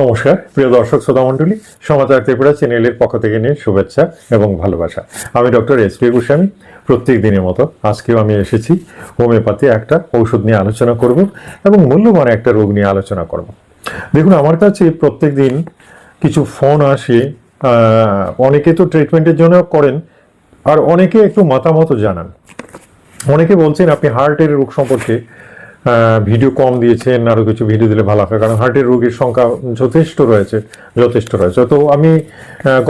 নমস্কার, প্রিয় দর্শক শ্রোতা মণ্ডলী সমাচার ত্রিপুরা চ্যানেলের পক্ষ থেকে নিয়ে শুভেচ্ছা এবং ভালোবাসা। আমি ডক্টর এস পি গোস্বামী, প্রত্যেক দিনের মতো আজকেও আমি এসেছি, হোমিওপ্যাথি একটা ঔষধ নিয়ে আলোচনা করব এবং মূল্যবান একটা রোগ নিয়ে আলোচনা করব। দেখুন, আমার কাছে প্রত্যেক দিন কিছু ফোন আসে অনেকে তো ট্রিটমেন্টের জন্য করেন, আর অনেকে একটু মতামত জানান। অনেকে বলছেন, আপনি হার্টের রোগ সম্পর্কে ভিডিও কম দিয়েছেন আরও কিছু ভিডিও দিলে ভালো হয় কারণ হার্টের রোগীর সংখ্যা যথেষ্ট রয়েছে যথেষ্ট রয়েছে। তো আমি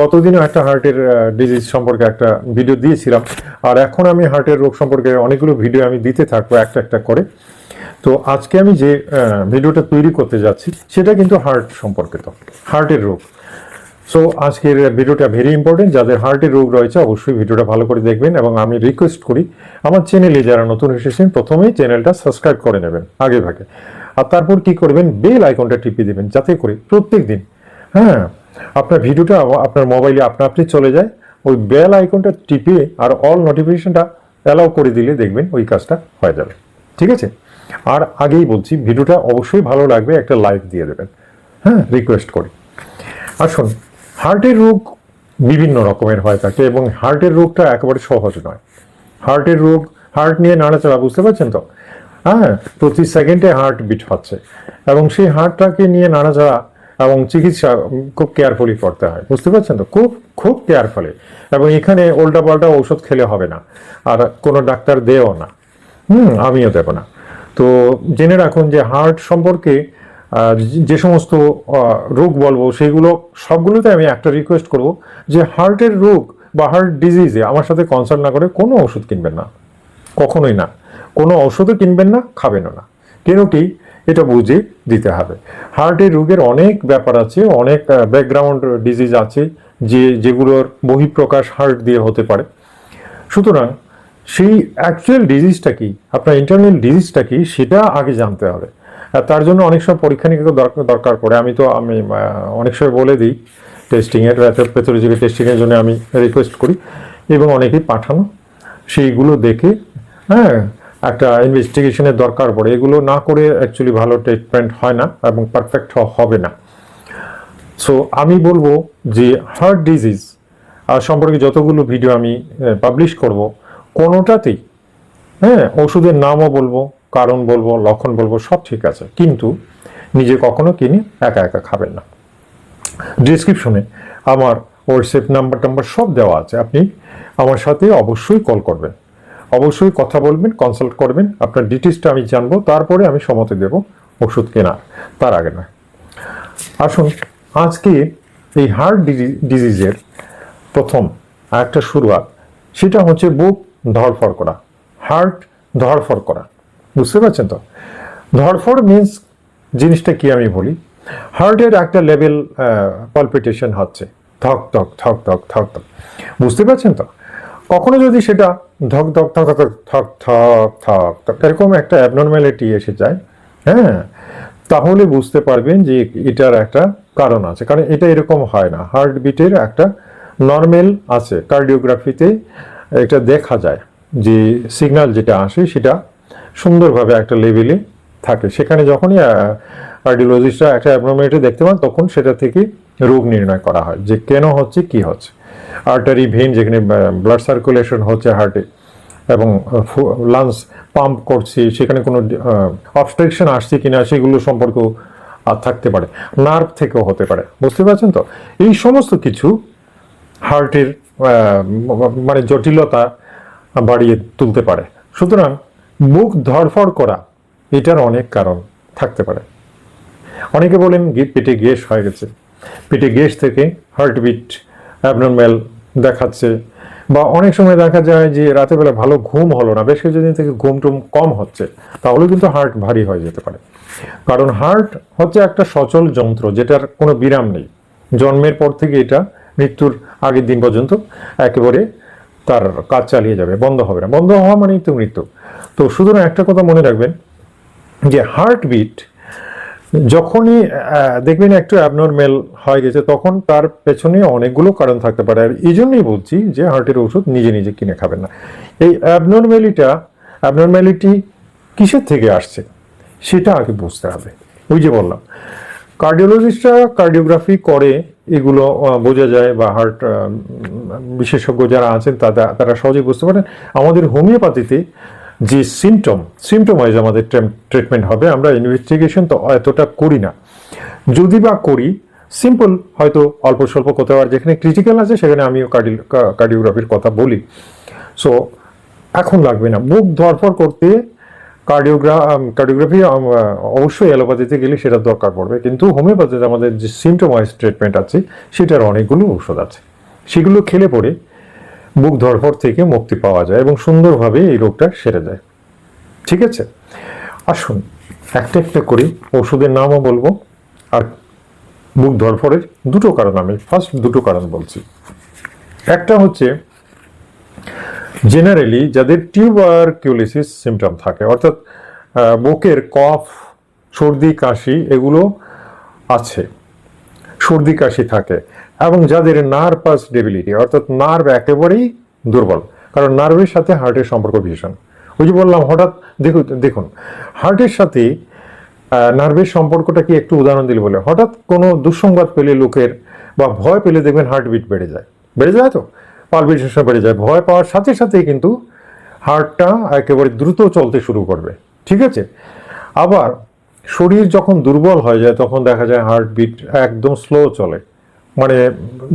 গতদিনও একটা হার্টের ডিজিজ সম্পর্কে একটা ভিডিও দিয়েছিলাম, আর এখন আমি হার্টের রোগ সম্পর্কে অনেকগুলো ভিডিও আমি দিতে থাকব একটা একটা করে। তো আজকে আমি যে ভিডিওটা তৈরি করতে যাচ্ছি, সেটা কিন্তু হার্ট সম্পর্কিত হার্টের রোগ। সো আজকের ভিডিওটা ভেরি ইম্পর্টেন্ট যাদের হার্টের রোগ রয়েছে, অবশ্যই ভিডিওটা ভালো করে দেখবেন এবং আমি রিকোয়েস্ট করি, আমার চ্যানেলে যারা নতুন এসেছেন, প্রথমেই চ্যানেলটা সাবস্ক্রাইব করে নেবেন, আগে ভাগে। আর তারপর কি করবেন বেল আইকনটা টিপে দেবেন, যাতে করে প্রত্যেক দিন হ্যাঁ আপনার ভিডিওটা আপনার মোবাইলে আপনা আপনি চলে যায়, ওই বেল আইকনটা টিপে আর অল নোটিফিকেশনটা অ্যালাউ করে দিলে দেখবেন ওই কাজটা হয়ে যাবে। ঠিক আছে? আর আগেই বলছি, ভিডিওটা অবশ্যই ভালো লাগবে, একটা লাইক দিয়ে দেবেন হ্যাঁ রিকোয়েস্ট করি। আসুন হার্টের রোগ বিভিন্ন রকমের হয়ে থাকে এবং হার্টের রোগটা একেবারে সহজ নয়। হার্টের রোগ, হার্ট নিয়ে নাড়াচাড়া, বুঝতে পারছেন তো? হ্যাঁ প্রতি সেকেন্ডে হার্ট বিট হচ্ছে এবং সেই হার্টটাকে নিয়ে নাড়াচাড়া এবং চিকিৎসা খুব কেয়ারফুলি করতে হয়, বুঝতে পারছেন তো? খুব খুব কেয়ারফুলি এবং এখানে উল্টা পাল্টা ঔষধ খেলে হবে না আর কোনো ডাক্তার দেও না। হুম, আমিও দেবো না। তো জেনে রাখুন যে হার্ট সম্পর্কে যে সমস্ত রোগ বলব, সেগুলো, সবগুলোতে আমি একটা রিকোয়েস্ট করব যে হার্টের রোগ বা হার্ট ডিজিজে আমার সাথে কনসাল্ট না করে কোনো ওষুধ কিনবেন না। কখনোই না। কোনো ওষুধও কিনবেন না, খাবেনও না। কেন কি এটা বুঝে দিতে হবে। হার্টের রোগের অনেক ব্যাপার আছে, অনেক ব্যাকগ্রাউন্ড ডিজিজ আছে, যে, যেগুলোর বহিঃপ্রকাশ হার্ট দিয়ে হতে পারে। সুতরাং সেই অ্যাকচুয়াল ডিজিজটা কি, আপনার ইন্টারনাল ডিজিজটা কি, সেটা আগে জানতে হবে। তার জন্য অনেক সময় পরীক্ষা নিরীক্ষা দরকার পড়ে। আমি তো, আমি অনেক সময় বলে দিই টেস্টিংয়ের প্যাথোলজিক্যাল টেস্টিংয়ের জন্য আমি রিকোয়েস্ট করি এবং অনেকেই পাঠানো। সেইগুলো দেখে হ্যাঁ একটা ইনভেস্টিগেশনের দরকার পড়ে। এগুলো না করে অ্যাকচুয়ালি ভালো ট্রিটমেন্ট হয় না এবং পারফেক্ট হবে না। সো আমি বলব যে হার্ট ডিজিজ সম্পর্কে যতগুলো ভিডিও আমি পাবলিশ করব, কোনোটাতেই হ্যাঁ ওষুধের নামও বলব কারণ বলব, লক্ষণ বলব, সব ঠিক আছে। কিন্তু নিজে কখনো কিনে একা একা খাবেন না। ডিসক্রিপশনে আমার হোয়াটসঅ্যাপ নাম্বার টাম্বার সব দেওয়া আছে। আপনি আমার সাথে অবশ্যই কল করবেন। অবশ্যই কথা বলবেন কনসাল্ট করবেন। আপনার ডিটেলসটা আমি জানব, তারপরে আমি সম্মতি দেব ওষুধ কেনার। তার আগে নয়। আসুন, আজকে এই হার্ট ডিজিজের প্রথম একটা শুরুয়াত, সেটা হচ্ছে বুক ধরফড় করা। হার্ট ধরফড় করা। বুঝতে পারছেন তো ধরফড় মিন্স জিনিসটা কি আমি বলি হার্টের একটা লেভেল পালপিটেশন হচ্ছে ধক ধক ধক ধক ধক ধক বুঝতে পারছেন তো কখনো যদি সেটা ধক ধক ধক ধক থক থক থক থক এরকম একটা অ্যাবনর্ম্যালিটি এসে যায় হ্যাঁ তাহলে বুঝতে পারবেন যে এটার একটা কারণ আছে কারণ এটা এরকম হয় না হার্ট বিটের একটা নর্মাল আছে কার্ডিওগ্রাফিতে এটা দেখা যায় যে সিগন্যাল যেটা আসে সেটা সুন্দরভাবে একটা লেভেলে থাকে। সেখানে যখনই কার্ডিওলজিস্টরা একটা অ্যাবনর্মালিটি দেখতে পান, তখন সেটা থেকে রোগ নির্ণয় করা হয় যে কেন হচ্ছে, কি হচ্ছে। আর্টারি ভেন যেখানে ব্লাড সার্কুলেশন হচ্ছে হার্টে এবং লাংস পাম্প করছে, সেখানে কোনো অবস্ট্রাকশন আসছে কিনা, সেগুলো সম্পর্কেও আর থাকতে পারে। নার্ভ থেকেও হতে পারে। বুঝতে পারছেন তো? এই সমস্ত কিছু হার্টের মানে জটিলতা বাড়িয়ে তুলতে পারে। সুতরাং মুখ ধরফড় করা, এটার অনেক কারণ থাকতে পারে। অনেকে বলেন পেটে গ্যাস হয়ে গেছে। পেটে গ্যাস থেকে হার্টবিট অ্যাবনর্ম্যাল দেখাচ্ছে বা অনেক সময় দেখা যায় যে রাতের বেলা ভালো ঘুম হলো না, বেশ কিছুদিন থেকে ঘুম টুম কম হচ্ছে, তাহলে কিন্তু হার্ট ভারী হয়ে যেতে পারে। কারণ হার্ট হচ্ছে একটা সচল যন্ত্র, যেটার কোনো বিরাম নেই। জন্মের পর থেকে এটা মৃত্যুর আগের দিন পর্যন্ত একেবারে তার কাজ চালিয়ে যাবে, বন্ধ হবে না। বন্ধ হওয়া মানেই তো মৃত্যু। তো সুতরাং একটা কথা মনে রাখবেন যে হার্টবিট যখনই দেখবেন একটু অ্যাবনর্মাল হয়ে গেছে, তখন তার পেছনে অনেকগুলো কারণ থাকতে পারে। আর এই জন্যই বলছি যে হার্টের ওষুধ নিজে নিজে কিনে খাবেন না। এই অ্যাবনর্ম্যালিটা অ্যাবনর্ম্যালিটি কিসের থেকে আসছে? সেটা আগে বুঝতে হবে। ওই যে বললাম কার্ডিওলজিস্টরা কার্ডিওগ্রাফি করে, এগুলো বোঝা যায় বা হার্ট বিশেষজ্ঞ যারা আছেন তারা তারা সহজেই বুঝতে পারেন। আমাদের হোমিওপ্যাথিতে যে সিমটম সিমটম ওয়াইজ আমাদের ট্রিটমেন্ট হবে, আমরা ইনভেস্টিগেশন তো এতটা করি না। যদি বা করি সিম্পল হয়তো অল্প স্বল্প করতে পারে, যেখানে ক্রিটিক্যাল আছে, সেখানে আমিও কার্ডিওগ্রাফির কথা বলি। সো এখন লাগবে না। বুক ধরফর করতে কার্ডিওগ্রা কার্ডিওগ্রাফি অবশ্যই অ্যালোপ্যাথিতে গেলে সেটা দরকার পড়বে। কিন্তু হোমিওপ্যাথিতে আমাদের যে সিমটম ওয়াইজ ট্রিটমেন্ট আছে, সেটার অনেকগুলো ঔষধ আছে। সেগুলো খেলে পরে বুক ধরফর থেকে মুক্তি পাওয়া যায় এবং সুন্দরভাবে এই রোগটা সেরে যায় ঠিক আছে? আসুন, একটা একটা করে, ওষুধের নামও বলব। আর বুক ধরফরের দুটো কারণ আমি ফার্স্ট দুটো কারণ বলছি। একটা হচ্ছে জেনারেলি যাদের টিউবারকিউলিসিস সিমটম থাকে, অর্থাৎ বুকের কফ, সর্দি, কাশি এগুলো আছে। সর্দি, কাশি থাকে। এবং যাদের নার্ভাস ডেবিলিটি অর্থাৎ নার্ভ একেবারেই দুর্বল, কারণ নার্ভের সাথে হার্টের সম্পর্ক ভীষণ। ওই যে বললাম, হঠাৎ দেখুন দেখুন হার্টের সাথে নার্ভের সম্পর্কটা কি একটু উদাহরণ দিলে বলে, হঠাৎ কোনো দুঃসংবাদ পেলে লোকের বা ভয় পেলে দেখবেন হার্টবিট বেড়ে যায়। বেড়ে যায় তো? পালপিটেশন বেড়ে যায়। ভয় পাওয়ার সাথে সাথেই কিন্তু হার্টটা একেবারে দ্রুত চলতে শুরু করবে। ঠিক আছে? আবার শরীর যখন দুর্বল হয়ে যায়, তখন দেখা যায় হার্টবিট একদম স্লো চলে। মানে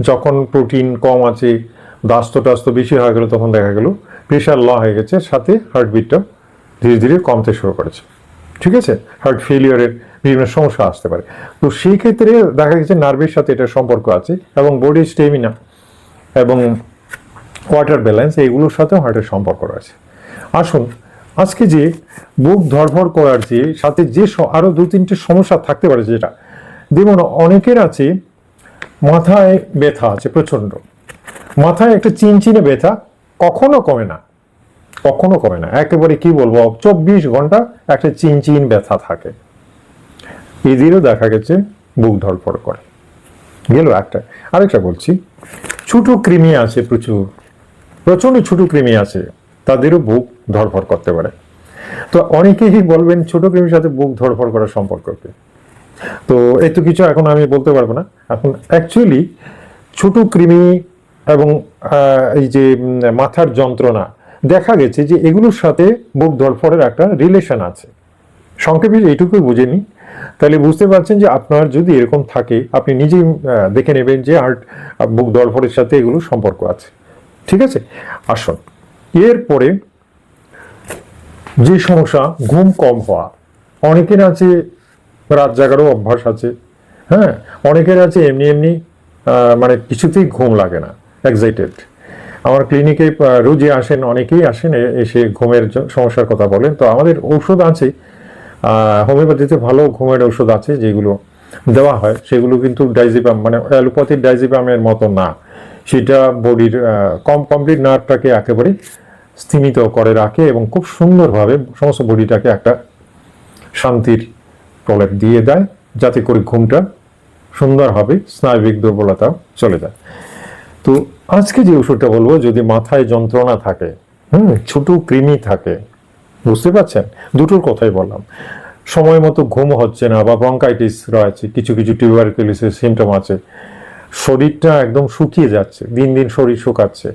যখন প্রোটিন কম আছে দাস্ত টাস্ত বেশি হয়ে গেলো, তখন দেখা গেল প্রেশার ল হয়ে গেছে, সাথে হার্টবিটটা ধীরে ধীরে কমতে শুরু করেছে। ঠিক আছে? হার্ট ফেলিয়ারের বিভিন্ন সমস্যা আসতে পারে। তো সেই ক্ষেত্রে দেখা গেছে নার্ভের সাথে এটা সম্পর্ক আছে এবং বডি স্টেমিনা এবং ওয়াটার ব্যালেন্স এইগুলোর সাথেও হার্টের সম্পর্ক রয়েছে। আসুন, আজকে যে বুক ধরফর করার যে, সাথে যে আরও দু তিনটে সমস্যা থাকতে পারে যেটা, দেখুন, অনেকের আছে মাথায় ব্যথা আছে প্রচণ্ড মাথায় একটা চিনচিনে ব্যথা কখনো কমে না। কখনো কমে না। একেবারে কি বলব, চব্বিশ ঘণ্টা একটা চিনচিন ব্যথা থাকে। এদেরও দেখা গেছে বুক ধরফর করে। গেল একটা। আরেকটা বলছি, ছোট কৃমি আছে প্রচুর। প্রচণ্ড ছোট কৃমি আছে, তাদেরও বুক ধরফর করতে পারে। তো অনেকেই বলবেন ছোট কৃমির সাথে বুক ধরফর করার সম্পর্ক কি? তো এই কিছু এখন আমি বলতে পারব না। এখন অ্যাকচুয়ালি ছোট কৃমি এবং এই যে মাথার যন্ত্রণা, দেখা গেছে যে এগুলোর সাথে বুক ধরফরের একটা রিলেশন আছে। সংক্ষেপে এইটুকুই বুঝে নিই, তাহলে বুঝতে পারছেন যে আপনার যদি এরকম থাকে, আপনি নিজেই দেখে নেবেন যে হার্ট বুক ধরফরের সাথে এগুলো সম্পর্ক আছে। ঠিক আছে? আসুন। এরপরে যে সমস্যা, ঘুম কম হওয়া অনেকের আছে রাত জাগারও অভ্যাস আছে। হ্যাঁ অনেকের আছে এমনি এমনি মানে কিছুতেই ঘুম লাগে না এক্সাইটেড আমার ক্লিনিকে রোজই আসেন, অনেকেই আসেন এসে ঘুমের সমস্যার কথা বলেন। তো আমাদের ঔষধ আছে হোমিওপ্যাথিতে ভালো ঘুমের ঔষধ আছে যেগুলো দেওয়া হয়, সেগুলো কিন্তু ডাইজিপাম মানে অ্যালোপ্যাথির ডাইজিপামের মতো না। সেটা বডির কম কমপ্লিট নার্ভটাকে একেবারে স্থিমিত করে রাখে এবং খুব সুন্দরভাবে সমস্ত বডিটাকে একটা শান্তির প্রলেপ দিয়ে দেয়, যাতে করে ঘুমটা সুন্দর হবে, স্নায়বিক দুর্বলতাও চলে যায়। তো আজকে যে ওষুধটা বলব, যদি মাথায় যন্ত্রণা থাকে, হুম, ছোট কৃমি থাকে, বুঝতে পারছেন? দুটোর কথাই বললাম। সময় মতো ঘুম হচ্ছে না বা ব্রঙ্কাইটিস রয়েছে, কিছু কিছু টিউবারকুলিসের সিমটম আছে, শরীরটা একদম শুকিয়ে যাচ্ছে, দিন দিন শরীর শুকাচ্ছে।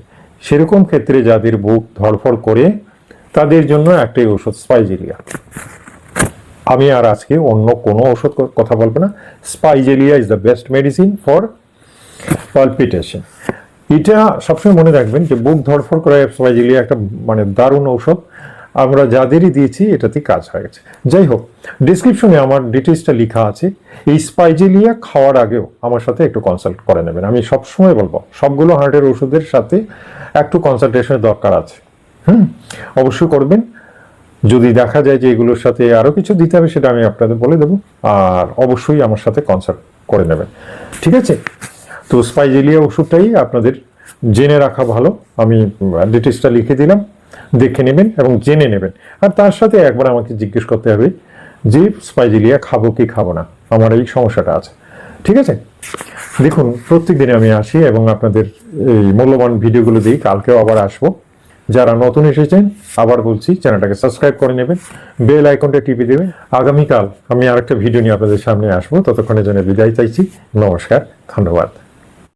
সেরকম ক্ষেত্রে যাদের বুক ধরফর করে, তাদের জন্য একটাই ওষুধ স্পাইজেরিয়া। আমি আর আজকে অন্য কোনো ওষুধ কথা বলব না। Spigelia is the best medicine for palpitation এটা সবসময় মনে রাখবেন যে বুক ধরফর করে স্পাইজেলিয়া একটা মানে দারুণ ঔষধ। আমরা যাদেরই দিয়েছি এটাতে কাজ হয়ে গেছে। যাই হোক ডিসক্রিপশনে আমার ডিটেলসটা লেখা আছে। এই স্পাইজেলিয়া খাওয়ার আগেও আমার সাথে একটু কনসাল্ট করে নেবেন। আমি সবসময় বলব, সবগুলো হার্টের ওষুধের সাথে একটু কনসালটেশনের দরকার আছে। হুম, অবশ্যই করবেন। যদি দেখা যায় যে এগুলোর সাথে আরও কিছু দিতে হবে, সেটা আমি আপনাদের বলে দেবো। আর অবশ্যই আমার সাথে কনসাল্ট করে নেবেন। ঠিক আছে? তো স্পাইজেলিয়া ওষুধটাই আপনাদের জেনে রাখা ভালো। আমি ডিটেলসটা লিখে দিলাম, দেখে নেবেন এবং জেনে নেবেন। আর তার সাথে একবার আমাকে জিজ্ঞেস করতে হবে যে স্পাইজেলিয়া খাব কি খাব না? আমার এই সমস্যাটা আছে। ঠিক আছে? দেখুন প্রত্যেক দিনে আমি আসি এবং আপনাদের এই মূল্যবান ভিডিওগুলো দিই। কালকেও আবার আসব। যারা নতুন এসেছেন, আবার বলছি, চ্যানেলটাকে সাবস্ক্রাইব করে নেবেন, বেল আইকনটা টিপে দেবেন। আগামীকাল আমি আরেকটা ভিডিও নিয়ে আপনাদের সামনে আসব। ততক্ষণের জন্য বিদায় চাইছি। নমস্কার, ধন্যবাদ।